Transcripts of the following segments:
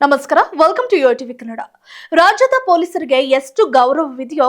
ನಮಸ್ಕಾರ welcome to Yo TV Kannada ರಾಜ್ಯದ ಪೊಲೀಸರಿಗೆ ಎಷ್ಟು ಗೌರವವಿದೆಯೋ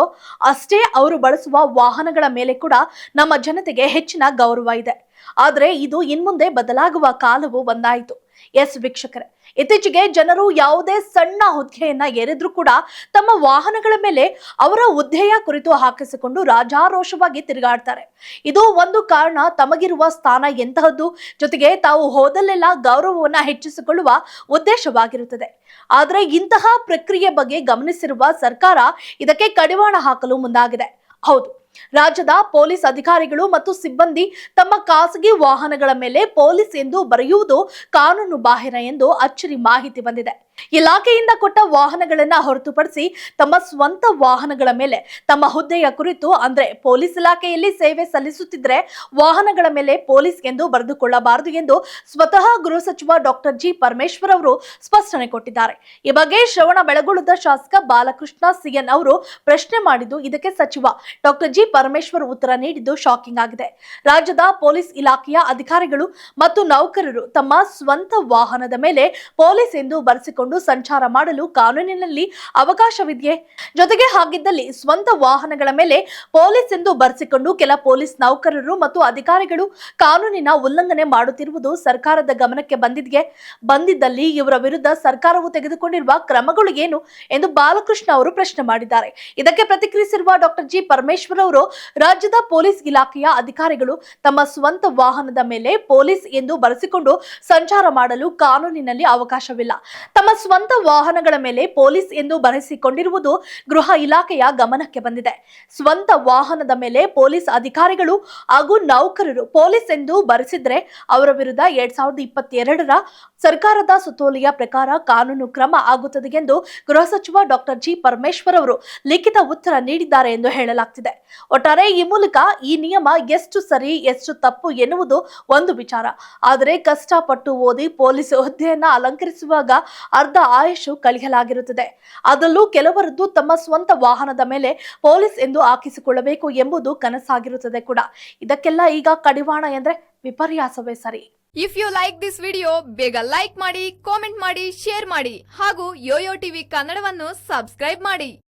ಅಷ್ಟೇ ಅವರು ಬಳಸುವ ವಾಹನಗಳ ಮೇಲೆ ಕೂಡ ನಮ್ಮ ಜನತೆಗೆ ಹೆಚ್ಚಿನ ಗೌರವ ಇದೆ. ಆದರೆ ಇದು ಇನ್ಮುಂದೆ ಬದಲಾಗುವ ಕಾಲವು ಒಂದಾಯಿತು ಎಸ್ ವೀಕ್ಷಕರೇ, ಇತ್ತೀಚೆಗೆ ಜನರು ಯಾವುದೇ ಸಣ್ಣ ಹುದ್ದೆಯನ್ನ ಏರಿದ್ರೂ ಕೂಡ ತಮ್ಮ ವಾಹನಗಳ ಮೇಲೆ ಅವರ ಹುದ್ದೆಯ ಕುರಿತು ಹಾಕಿಸಿಕೊಂಡು ರಾಜಾರೋಷವಾಗಿ ತಿರುಗಾಡ್ತಾರೆ. ಇದು ಒಂದು ಕಾರಣ ತಮಗಿರುವ ಸ್ಥಾನ ಎಂತಹದ್ದು? ಜೊತೆಗೆ ತಾವು ಹೋದಲ್ಲೆಲ್ಲ ಗೌರವವನ್ನ ಹೆಚ್ಚಿಸಿಕೊಳ್ಳುವ ಉದ್ದೇಶವಾಗಿರುತ್ತದೆ. ಆದರೆ ಇಂತಹ ಪ್ರಕ್ರಿಯೆ ಬಗ್ಗೆ ಗಮನಿಸಿರುವ ಸರ್ಕಾರ ಇದಕ್ಕೆ ಕಡಿವಾಣ ಹಾಕಲು ಮುಂದಾಗಿದೆ. ಹೌದು ರಾಜ್ಯದ ಪೊಲೀಸ್ ಅಧಿಕಾರಿಗಳು ಮತ್ತು ಸಿಬ್ಬಂದಿ ತಮ್ಮ ಖಾಸಗಿ ವಾಹನಗಳ ಮೇಲೆ ಪೊಲೀಸ್ ಎಂದು ಬರೆಯುವುದು ಕಾನೂನು ಬಾಹಿರ ಎಂದು ಅಚ್ಚರಿ ಮಾಹಿತಿ ಬಂದಿದೆ. ಇಲಾಖೆಯಿಂದ ಕೊಟ್ಟ ವಾಹನಗಳನ್ನ ಹೊರತುಪಡಿಸಿ ತಮ್ಮ ಸ್ವಂತ ವಾಹನಗಳ ಮೇಲೆ ತಮ್ಮ ಹುದ್ದೆಯ ಕುರಿತು ಅಂದ್ರೆ ಪೊಲೀಸ್ ಇಲಾಖೆಯಲ್ಲಿ ಸೇವೆ ಸಲ್ಲಿಸುತ್ತಿದ್ರೆ ವಾಹನಗಳ ಮೇಲೆ ಪೊಲೀಸ್ ಎಂದು ಬರೆದುಕೊಳ್ಳಬಾರದು ಎಂದು ಸ್ವತಃ ಗೃಹ ಸಚಿವ ಡಾಕ್ಟರ್ ಜಿ ಪರಮೇಶ್ವರ್ ಅವರು ಸ್ಪಷ್ಟನೆ ಕೊಟ್ಟಿದ್ದಾರೆ. ಈ ಬಗ್ಗೆ ಶ್ರವಣ ಬೆಳಗೊಳದ ಶಾಸಕ ಬಾಲಕೃಷ್ಣ ಸಿಎನ್ ಅವರು ಪ್ರಶ್ನೆ ಮಾಡಿದ್ದು ಇದಕ್ಕೆ ಸಚಿವ ಡಾಕ್ಟರ್ ಜಿ ಪರಮೇಶ್ವರ್ ಉತ್ತರ ನೀಡಿದ್ದು ಶಾಕಿಂಗ್ ಆಗಿದೆ. ರಾಜ್ಯದ ಪೊಲೀಸ್ ಇಲಾಖೆಯ ಅಧಿಕಾರಿಗಳು ಮತ್ತು ನೌಕರರು ತಮ್ಮ ಸ್ವಂತ ವಾಹನದ ಮೇಲೆ ಪೊಲೀಸ್ ಎಂದು ಬರೆಸಿಕೊಂಡು ಸಂಚಾರ ಮಾಡಲು ಕಾನೂನಿನಲ್ಲಿ ಅವಕಾಶವಿದೆಯೇ? ಜೊತೆಗೆ ಹಾಗಿದ್ದಲ್ಲಿ ಸ್ವಂತ ವಾಹನಗಳ ಮೇಲೆ ಪೊಲೀಸ್ ಎಂದು ಬರೆಸಿಕೊಂಡು ಕೆಲ ಪೊಲೀಸ್ ನೌಕರರು ಮತ್ತು ಅಧಿಕಾರಿಗಳು ಕಾನೂನಿನ ಉಲ್ಲಂಘನೆ ಮಾಡುತ್ತಿರುವುದು ಸರ್ಕಾರದ ಗಮನಕ್ಕೆ ಬಂದಿದೆಯೇ? ಬಂದಿದ್ದಲ್ಲಿ ಇವರ ವಿರುದ್ಧ ಸರ್ಕಾರವು ತೆಗೆದುಕೊಂಡಿರುವ ಕ್ರಮಗಳು ಏನು ಎಂದು ಬಾಲಕೃಷ್ಣ ಅವರು ಪ್ರಶ್ನೆ ಮಾಡಿದ್ದಾರೆ. ಇದಕ್ಕೆ ಪ್ರತಿಕ್ರಿಯಿಸಿರುವ ಡಾಕ್ಟರ್ ಜಿ ಪರಮೇಶ್ವರ್ ಅವರು, ರಾಜ್ಯದ ಪೊಲೀಸ್ ಇಲಾಖೆಯ ಅಧಿಕಾರಿಗಳು ತಮ್ಮ ಸ್ವಂತ ವಾಹನದ ಮೇಲೆ ಪೊಲೀಸ್ ಎಂದು ಬರೆಸಿಕೊಂಡು ಸಂಚಾರ ಮಾಡಲು ಕಾನೂನಿನಲ್ಲಿ ಅವಕಾಶವಿಲ್ಲ. ತಮ್ಮ ಸ್ವಂತ ವಾಹನಗಳ ಮೇಲೆ ಪೊಲೀಸ್ ಎಂದು ಬರೆಸಿಕೊಂಡಿರುವುದು ಗೃಹ ಇಲಾಖೆಯ ಗಮನಕ್ಕೆ ಬಂದಿದೆ. ಸ್ವಂತ ವಾಹನದ ಮೇಲೆ ಪೊಲೀಸ್ ಅಧಿಕಾರಿಗಳು ಹಾಗೂ ನೌಕರರು ಪೊಲೀಸ್ ಎಂದು ಬರೆಸಿದ್ರೆ ಅವರ ವಿರುದ್ಧ ಎರಡ್ ಸಾವಿರದ ಇಪ್ಪತ್ತೆರಡರ ಸರ್ಕಾರದ ಸುತ್ತೋಲೆಯ ಪ್ರಕಾರ ಕಾನೂನು ಕ್ರಮ ಆಗುತ್ತದೆ ಎಂದು ಗೃಹ ಸಚಿವ ಡಾಕ್ಟರ್ ಜಿ ಪರಮೇಶ್ವರ್ ಅವರು ಲಿಖಿತ ಉತ್ತರ ನೀಡಿದ್ದಾರೆ ಎಂದು ಹೇಳಲಾಗ್ತಿದೆ. ಒಟ್ಟಾರೆ ಈ ಮೂಲಕ ಈ ನಿಯಮ ಎಷ್ಟು ಸರಿ, ಎಷ್ಟು ತಪ್ಪು ಎನ್ನುವುದು ಒಂದು ವಿಚಾರ. ಆದರೆ ಕಷ್ಟಪಟ್ಟು ಓದಿ ಪೊಲೀಸ್ ಹುದ್ದೆಯನ್ನ ಅಲಂಕರಿಸುವಾಗ ಅರ್ಧ ಆಯುಷು ಕಲಿಯಲಾಗಿರುತ್ತದೆ. ಅದರಲ್ಲೂ ಕೆಲವರದ್ದು ತಮ್ಮ ಸ್ವಂತ ವಾಹನದ ಮೇಲೆ ಪೊಲೀಸ್ ಎಂದು ಹಾಕಿಸಿಕೊಳ್ಳಬೇಕು ಎಂಬುದು ಕನಸಾಗಿರುತ್ತದೆ ಕೂಡ. ಇದಕ್ಕೆಲ್ಲ ಈಗ ಕಡಿವಾಣ ಎಂದ್ರೆ ವಿಪರ್ಯಾಸವೇ ಸರಿ. If you like this video ಬೇಗ ಲೈಕ್ ಮಾಡಿ ಕಾಮೆಂಟ್ ಮಾಡಿ ಶೇರ್ ಮಾಡಿ ಹಾಗೂ ಯೋಯೋ ಟಿವಿ ಕನ್ನಡವನ್ನು ಸಬ್ಸ್ಕ್ರೈಬ್ ಮಾಡಿ.